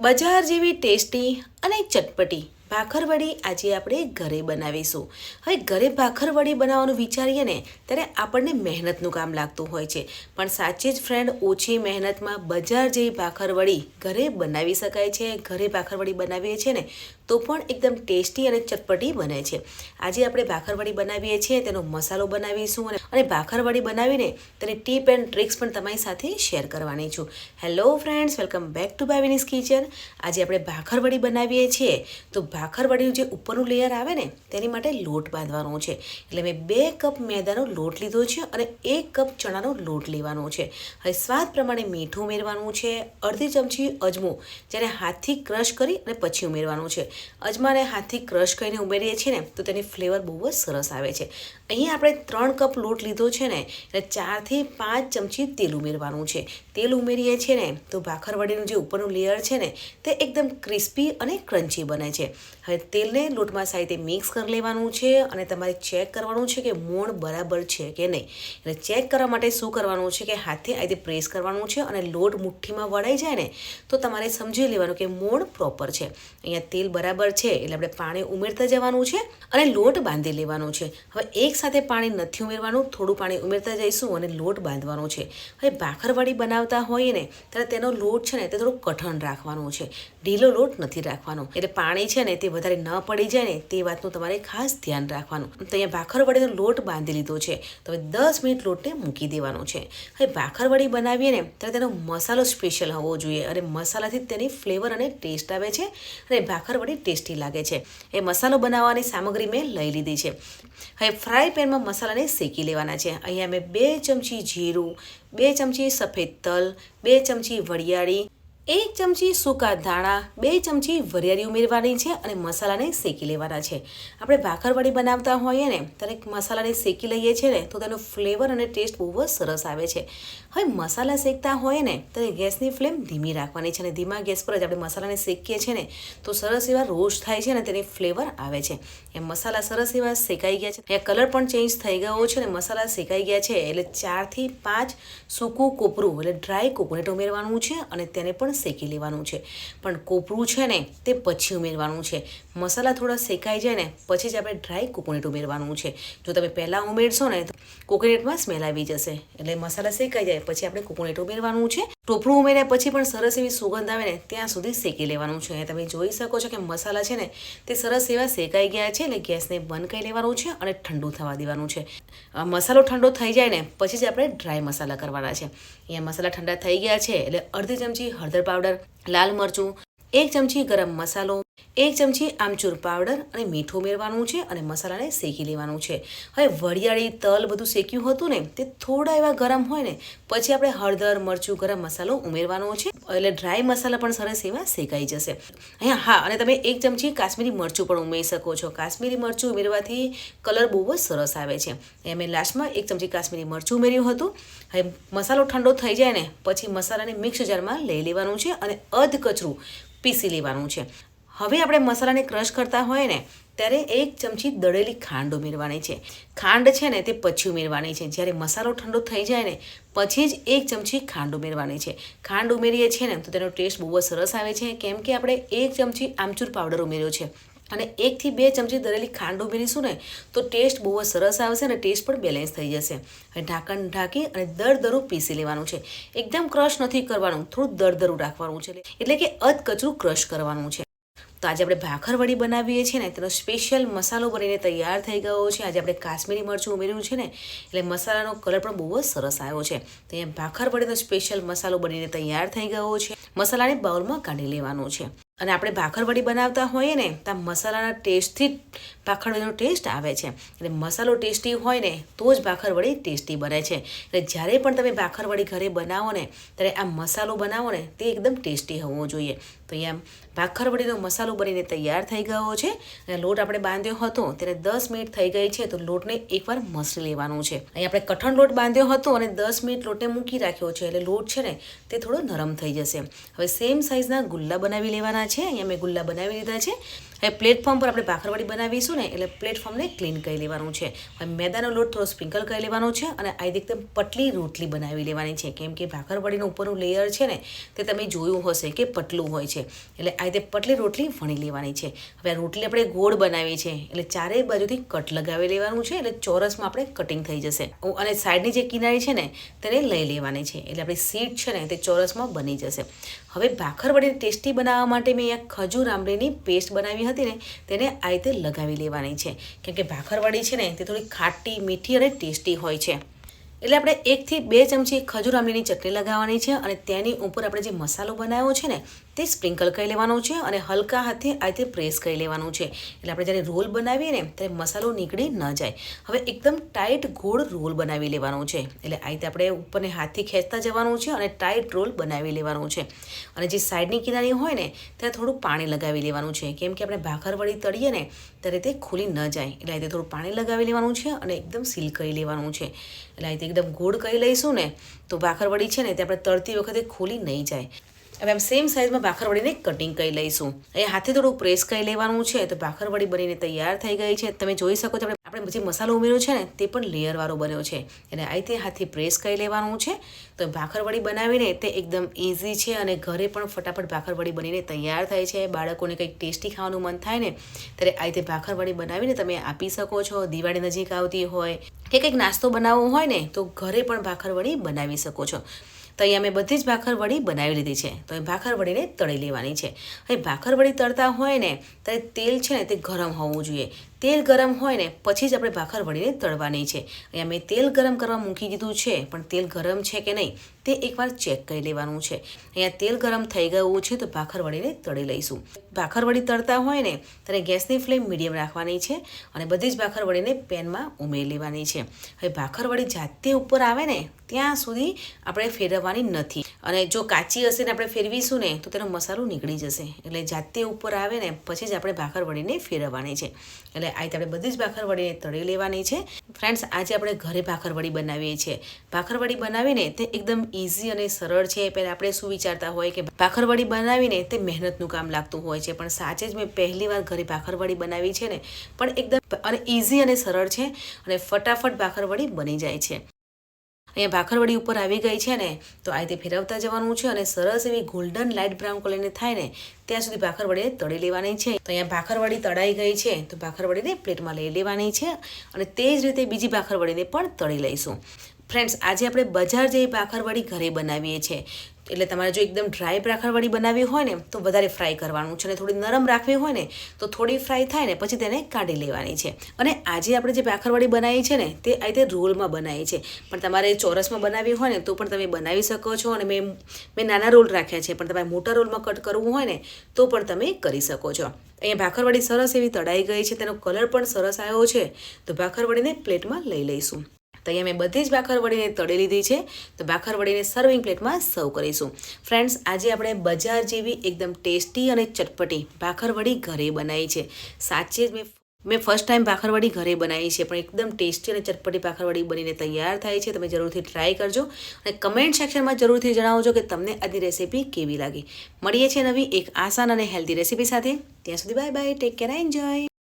બજાર જેવી ટેસ્ટી અને ચટપટી. ભાખરવડી આજે આપણે ઘરે બનાવીશું. હવે ઘરે ભાખરવડી બનાવવાનું વિચારીએ ને, ત્યારે આપણને મહેનતનું કામ લાગતું હોય છે. પણ સાચે જ ફ્રેન્ડ ઓછી મહેનતમાં બજાર જેવી ભાખરવડી ઘરે બનાવી શકાય છે, ઘરે ભાખરવડી બનાવીએ છીએ ને, તો પણ એકદમ ટેસ્ટી અને ચટપટી બને છે. આજે આપણે ભાખરવડી બનાવીએ છીએ, તેનો મસાલો બનાવીશું અને ભાખરવડી બનાવીને તેની ટીપ એન્ડ ટ્રિક્સ પણ તમારી સાથે શેર કરવાની છું. Hello friends welcome back to Bhavini's kitchen. આજે આપણે ભાખરવડી બનાવીએ છીએ, તો ભાખરવડીનું જે ઉપરનું લેયર આવે ને, તેની માટે લોટ બાંધવાનો છે. એટલે મેં બે કપ મેદાનો લોટ લીધો છે અને એક કપ ચણાનો લોટ લેવાનો છે. હવે સ્વાદ પ્રમાણે મીઠું ઉમેરવાનું છે, અડધી ચમચી અજમો, જેને હાથથી ક્રશ કરી અને પછી ઉમેરવાનું છે. અજમાને હાથથી ક્રશ કરીને ઉમેરીએ છીએ ને, તો તેની ફ્લેવર બહુ જ સરસ આવે છે. અહીંયા આપણે ત્રણ કપ લોટ લીધો છે ને, એટલે ચારથી પાંચ ચમચી તેલ ઉમેરવાનું છે. તેલ ઉમેરીએ છીએ ને, તો ભાખરવડીનું જે ઉપરનું લેયર છે ને, તે એકદમ ક્રિસ્પી અને ક્રન્ચી બને છે. હવે તેલને લોટમાં સાઈડે મિક્સ કરી લેવાનું છે અને તમારે ચેક કરવાનું છે કે મોણ બરાબર છે કે નહીં. એટલે ચેક કરવા માટે શું કરવાનું છે કે હાથે આ રીતે પ્રેસ કરવાનું છે અને લોટ મુઠ્ઠીમાં વળાઈ જાય ને, તો તમારે સમજી લેવાનું કે મોણ પ્રોપર છે. અહીંયા તેલ બરાબર છે એટલે આપણે પાણી ઉમેરતા જવાનું છે અને લોટ બાંધી લેવાનું છે. હવે એક સાથે પાણી નથી ઉમેરવાનું, થોડું પાણી ઉમેરતા જઈશું અને લોટ બાંધવાનો છે. હવે ભાખરવડી બનાવતા હોઈએ ને, ત્યારે તેનો લોટ છે ને, તે થોડું કઠણ રાખવાનું છે. ઢીલો લોટ નથી રાખવાનો. એટલે પાણી છે ને તે વધારે ન પડી જાય ને તે વાતનું તમારે ખાસ ધ્યાન રાખવાનું. તો અહીંયા ભાખરવડીનો લોટ બાંધી લીધો છે. તો હવે દસ મિનિટ લોટને મૂકી દેવાનો છે. હવે ભાખરવડી બનાવીએ ને ત્યારે તેનો મસાલો સ્પેશિયલ હોવો જોઈએ અને મસાલાથી તેની ફ્લેવર અને ટેસ્ટ આવે છે અને ભાખરવડી ટેસ્ટી લાગે છે. એ મસાલો બનાવવાની સામગ્રી મેં લઈ લીધી છે. હવે ફ્રાય પેનમાં મસાલાને શેકી લેવાના છે. અહીંયા મેં બે ચમચી જીરું, બે ચમચી સફેદ તલ, બે ચમચી વરિયાળી એક ચમચી સૂકા ધાણા, બે ચમચી વરિયાળી ઉમેરવાની છે અને મસાલાને શેકી લેવાના છે. આપણે ભાખરવડી બનાવતા હોઈએ ને, ત્યારે મસાલાને શેકી લઈએ છીએ ને, તો તેનો ફ્લેવર અને ટેસ્ટ બહુ જ સરસ આવે છે. હવે મસાલા શેકતા હોઈએ ને, ત્યારે ગેસની ફ્લેમ ધીમી રાખવાની છે અને ધીમા ગેસ પર જ આપણે મસાલાને શેકીએ છીએ ને, તો સરસ એવા રોસ્ટ થાય છે ને તેની ફ્લેવર આવે છે. એ મસાલા સરસ એવા શેકાઈ ગયા છે. એ કલર પણ ચેન્જ થઈ ગયો છે અને મસાલા શેકાઈ ગયા છે, એટલે ચારથી પાંચ સૂકું કોપરું, એટલે ડ્રાય કોકોનટ ઉમેરવાનું છે અને તેને પણ શેકી લેવાનું છે. પણ કોપરું છે ને, તે પછી ઉમેરવાનું છે. મસાલા થોડા શેકાઈ જાય ને, પછી જ આપણે ડ્રાય કોકોનટ ઉમેરવાનું છે. જો તમે પહેલાં ઉમેરશો ને, તો કોકોનટમાં સ્મેલ આવી જશે. એટલે મસાલા શેકાઈ જાય, પછી આપણે કોકોનટ ઉમેરવાનું છે. ટોપરું ઉમેર્યા પછી પણ સરસ એવી સુગંધ આવે ને, ત્યાં સુધી શેકી લેવાનું છે. તમે જોઈ શકો છો કે મસાલા છે ને, તે સરસ એવા શેકાઈ ગયા છે એટલે ગેસને બંધ કરી લેવાનું છે અને ઠંડુ થવા દેવાનું છે. મસાલો ઠંડો થઈ જાય ને, પછી જ આપણે ડ્રાય મસાલા કરવાના છે. અહીંયા મસાલા ઠંડા થઈ ગયા છે, એટલે અડધી ચમચી હળદર પાવડર લાલ મરચું એક ચમચી ગરમ મસાલો એક ચમચી આમચૂર પાવડર અને મીઠું ઉમેરવાનું છે અને મસાલાને શેકી લેવાનું છે. હવે વરિયાળી તલ બધું શેક્યું હતું ને, તે થોડા એવા ગરમ હોય ને, પછી આપણે હળદર, મરચું, ગરમ મસાલો ઉમેરવાનો છે. એટલે ડ્રાય મસાલા પણ સરસ એવા શેકાઈ જશે. અહીંયા હા, અને તમે એક ચમચી કાશ્મીરી મરચું પણ ઉમેરી શકો છો. કાશ્મીરી મરચું ઉમેરવાથી કલર બહુ જ સરસ આવે છે. એ લાસ્ટમાં એક ચમચી કાશ્મીરી મરચું ઉમેર્યું હતું. હવે મસાલો ઠંડો થઈ જાય ને, પછી મસાલાને મિક્સ જારમાં લઈ લેવાનું છે અને અધ કચરું પીસી લેવાનું છે. હવે આપણે મસાલાને ક્રશ કરતા હોય ને, ત્યારે એક ચમચી દળેલી ખાંડ ઉમેરવાની છે. ખાંડ છે ને, તે પછી ઉમેરવાની છે. જ્યારે મસાલો ઠંડો થઈ જાય ને, પછી જ એક ચમચી ખાંડ ઉમેરવાની છે. ખાંડ ઉમેરીએ છીએ ને, તો તેનો ટેસ્ટ બહુ જ સરસ આવે છે. કેમ કે આપણે એક ચમચી આમચૂર પાવડર ઉમેર્યો છે. અને એકથી બે ચમચી દળેલી ખાંડ ઉમેરીશું ને, તો ટેસ્ટ બહુ જ સરસ આવશે અને ટેસ્ટ પણ બેલેન્સ થઈ જશે. હવે ઢાંકણ ઢાંકી અને દરદરું પીસી લેવાનું છે. એકદમ ક્રશ નથી કરવાનું, થોડું દરદરું રાખવાનું છે. એટલે કે અધ કચરું ક્રશ કરવાનું છે. તો આજે આપણે ભાખરવડી બનાવીએ છીએ ને, તેનો સ્પેશિયલ મસાલો બનીને તૈયાર થઈ ગયો છે. આજે આપણે કાશ્મીરી મરચું ઉમેર્યું છે ને, એટલે મસાલાનો કલર પણ બહુ જ સરસ આવ્યો છે. તો અહીંયા ભાખરવડીનો સ્પેશિયલ મસાલો બનીને તૈયાર થઈ ગયો છે. મસાલાને બાઉલમાં કાઢી લેવાનો છે. અને આપણે ભાખરવડી બનાવતા હોઈએ ને, તો મસાલાના ટેસ્ટથી જ ભાખરવડીનો ટેસ્ટ આવે છે. એટલે મસાલો ટેસ્ટી હોય ને, તો જ ભાખરવડી ટેસ્ટી બને છે. એટલે જ્યારે પણ તમે ભાખરવડી ઘરે બનાવો ને, ત્યારે આ મસાલો બનાવો ને, તે એકદમ ટેસ્ટી હોવો જોઈએ. તો અહીંયા ભાખરવડીનો મસાલો બનીને તૈયાર થઈ ગયો છે. અને લોટ આપણે બાંધ્યો હતો ત્યારે દસ મિનિટ થઈ ગઈ છે, તો લોટને એકવાર મસળી લેવાનું છે. અહીં આપણે કઠણ લોટ બાંધ્યો હતો અને દસ મિનિટ લોટને મૂકી રાખ્યો છે, એટલે લોટ છે ને તે થોડો નરમ થઈ જશે. હવે સેમ સાઇઝના ગુલ્લા બનાવી લેવાના છે. અહીંયા મેં ગુલ્લા બનાવી લીધા છે. હવે પ્લેટફોર્મ પર આપણે ભાખરવાડી બનાવીશું ને, એટલે પ્લેટફોર્મને ક્લીન કરી લેવાનું છે. હવે મેદાનો લોટ થોડો સ્પ્રિંકલ કરી લેવાનો છે અને આ એકદમ પટલી રોટલી બનાવી લેવાની છે. કેમ કે ભાખરવાડીનું ઉપરનું લેયર છે ને, તે તમે જોયું હશે કે પતલું હોય છે. એટલે આ રીતે પતલી રોટલી વણી લેવાની છે. હવે આ રોટલી આપણે ગોળ બનાવી છે, એટલે ચારેય બાજુથી કટ લગાવી લેવાનું છે, એટલે ચોરસમાં આપણે કટિંગ થઈ જશે. અને સાઈડની જે કિનારી છે ને, તેને લઈ લેવાની છે. એટલે આપણી સીટ છે ને, તે ચોરસમાં બની જશે. હવે ભાખરવડીને ટેસ્ટી બનાવવા માટે મેં અહીંયા ખજૂર આંબલીની પેસ્ટ બનાવી હતી ને, તેને આ રીતે લગાવી લેવાની છે. કેમ કે ભાખરવડી છે ને, તે થોડી ખાટી, મીઠી અને ટેસ્ટી હોય છે. એટલે આપણે એકથી બે ચમચી ખજૂર આંબલીની ચટણી લગાવવાની છે અને તેની ઉપર આપણે જે મસાલો બનાવ્યો છે ને તે સ્પ્રિંકલ કરી લેવાનો છે અને હલકા હાથે આ રીતે પ્રેસ કરી લેવાનું છે. એટલે આપણે જ્યારે રોલ બનાવીએ ને, ત્યારે મસાલો નીકળી ન જાય. હવે એકદમ ટાઈટ ગોળ રોલ બનાવી લેવાનો છે. એટલે આ રીતે આપણે ઉપરને હાથથી ખેંચતા જવાનું છે અને ટાઈટ રોલ બનાવી લેવાનું છે. અને જે સાઈડની કિનારી હોય ને, ત્યાં થોડું પાણી લગાવી લેવાનું છે. કેમ કે આપણે ભાખરવડી તળીએ ને, ત્યારે તે ખુલી ન જાય. એટલે આ રીતે થોડું પાણી લગાવી લેવાનું છે અને એકદમ સીલ કરી લેવાનું છે. એટલે આ રીતે એકદમ ગોળ કરી લઈશું ને, તો ભાખરવડી છે ને, તે આપણે તળતી વખતે ખુલી નહીં જાય. હવે આમ સેમ સાઇઝમાં ભાખરવડીને કટિંગ કરી લઈશું. એ હાથે થોડું પ્રેસ કરી લેવાનું છે, તો ભાખરવડી બનીને તૈયાર થઈ ગઈ છે. તમે જોઈ શકો છો, આપણે જે મસાલો ઉમેર્યો છે ને, તે પણ લેયરવાળો બન્યો છે. એટલે આ રીતે હાથથી પ્રેસ કરી લેવાનું છે. તો ભાખરવડી બનાવીને તે એકદમ ઇઝી છે અને ઘરે પણ ફટાફટ ભાખરવડી બનીને તૈયાર થાય છે. બાળકોને કંઈક ટેસ્ટી ખાવાનું મન થાય ને, ત્યારે આ રીતે ભાખરવડી બનાવીને તમે આપી શકો છો. દિવાળી નજીક આવતી હોય કે કંઈક નાસ્તો બનાવવો હોય ને, તો ઘરે પણ ભાખરવડી બનાવી શકો છો. તો અહીંયા મેં બધી જ ભાખરવડી બનાવી લીધી છે. તો એ ભાખરવડીને તળી લેવાની છે. હવે ભાખરવડી તળતા હોય ને, ત્યારે તેલ છે ને તે ગરમ હોવું જોઈએ. તેલ ગરમ હોય ને, પછી જ આપણે ભાખર વળીને તળવાની છે. અહીંયા મેં તેલ ગરમ કરવા મૂકી દીધું છે, પણ તેલ ગરમ છે કે નહીં, તે એકવાર ચેક કરી લેવાનું છે. અહીંયા તેલ ગરમ થઈ ગયું છે, તો ભાખર વળીને તળી લઈશું. ભાખર વળી તળતા હોય ને ત્યારે ગેસની ફ્લેમ મીડિયમ રાખવાની છે અને બધી જ ભાખર વળીને પેનમાં ઉમેરી લેવાની છે. હવે ભાખર વળી જાતે ઉપર આવે ને, ત્યાં સુધી આપણે ફેરવવાની નથી. અને જો કાચી હશે ને આપણે ફેરવીશું ને, તો તેનો મસાલો નીકળી જશે. એટલે જાતે ઉપર આવે ને, પછી જ આપણે ભાખર વળીને ફેરવવાની છે. એટલે આ રીતે આપણે બધી જ ભાખરવડીને તળી લેવાની છે. ફ્રેન્ડ્સ આજે આપણે ઘરે ભાખરવડી બનાવીએ છીએ. ભાખરવડી બનાવીને તે એકદમ ઇઝી અને સરળ છે. પહેલાં આપણે શું વિચારતા હોય કે ભાખરવડી બનાવીને તે મહેનતનું કામ લાગતું હોય છે. પણ સાચે જ મેં પહેલી વાર ઘરે ભાખરવડી બનાવી છે ને, પણ એકદમ અને ઇઝી અને સરળ છે અને ફટાફટ ભાખરવડી બની જાય છે. અહીંયા ભાખરવડી ઉપર આવી ગઈ છે ને, તો આ રીતે ફેરવતા જવાનું છે અને સરસ એવી ગોલ્ડન લાઇટ બ્રાઉન કલરની થાય ને, ત્યાં સુધી ભાખરવડીને તળી લેવાની છે. તો અહીંયા ભાખરવડી તળાઈ ગઈ છે, તો ભાખરવડીને પ્લેટમાં લઈ લેવાની છે અને તે જ રીતે બીજી ભાખરવડીને પણ તળી લઈશું. ફ્રેન્ડ્સ આજે આપણે બજાર જેવી ભાખરવડી ઘરે બનાવીએ છીએ. એટલે તમારે જો એકદમ ડ્રાય ભાખરવડી બનાવવી હોય ને, તો વધારે ફ્રાય કરવાનું છે અને થોડી નરમ રાખવી હોય ને, તો થોડી ફ્રાય થાય ને, પછી તેને કાઢી લેવાની છે. અને આજે આપણે જે ભાખરવડી બનાવી છે ને, તે આ રીતે રોલમાં બનાવી છે. પણ તમારે ચોરસમાં બનાવવી હોય ને, તો પણ તમે બનાવી શકો છો અને મેં મેં નાના રોલ રાખ્યા છે, પણ તમારે મોટા રોલમાં કટ કરવું હોય ને, તો પણ તમે કરી શકો છો. અહીંયા ભાખરવાળી સરસ એવી તળાઈ ગઈ છે, તેનો કલર પણ સરસ આવ્યો છે, તો ભાખરવડીને પ્લેટમાં લઈ લઈશું. તો મેં બધી જ ભાખરવડીને તળી લીધી છે. તો ભાખરવડીને સર્વિંગ પ્લેટમાં સર્વ કરીશું. ફ્રેન્ડ્સ આજે આપણે બજાર જેવી એકદમ ટેસ્ટી અને ચટપટી ભાખરવડી ઘરે બનાવી છે. સાચે જ મેં મેં ફર્સ્ટ ટાઈમ ભાખરવડી ઘરે બનાવી છે, પણ એકદમ ટેસ્ટી અને ચટપટી ભાખરવડી બનીને તૈયાર થાય છે. તમે જરૂરથી ટ્રાય કરજો અને કમેન્ટ સેક્શનમાં જરૂરથી જણાવજો કે તમને આજની રેસીપી કેવી લાગી. મળીએ છીએ નવી એક આસાન અને હેલ્ધી રેસીપી સાથે. ત્યાં સુધી bye bye take care enjoy